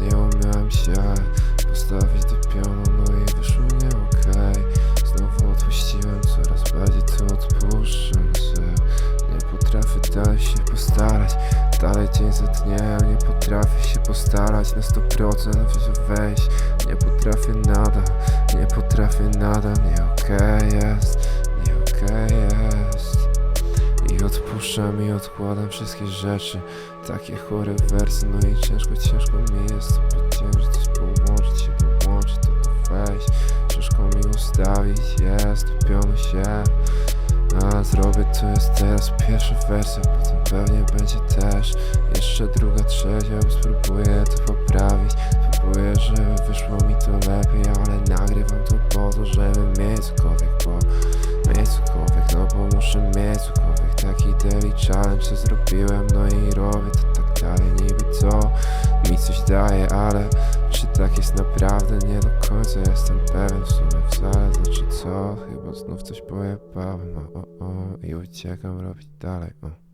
nie umiałem się Postawić do pionu, no i wyszło nie okej. Znowu odpuściłem, coraz bardziej to odpuszczam się Nie potrafię dalej się postarać. Dalej dzień za dniem, nie potrafię się postarać Na 100% wejść. Nie potrafię nadal, nie potrafię nadal Nie okej jest, nie okej i odpuszczam i odkładam wszystkie rzeczy. Takie chore wersy, no i ciężko, ciężko mi jest to Coś połączyć się, dołączyć, to wejść. Ciężko mi ustawić, jest, topiony się. A zrobię to jest teraz. Pierwsza wersja, potem pewnie będzie też. Jeszcze druga, trzecia, bo spróbuję to poprawić. Spróbuję, żeby wyszło mi to lepiej, ale nagrywam to po to, żeby mieć cokolwiek, bo mieć cokolwiek, no bo Challenge, co zrobiłem, no i robię to tak dalej. Niby to mi coś daje, ale czy tak jest naprawdę? Nie do końca jestem pewien w sumie wcale. Znaczy co? Chyba znów coś pojebałem, o, o, o. I uciekam robić dalej, o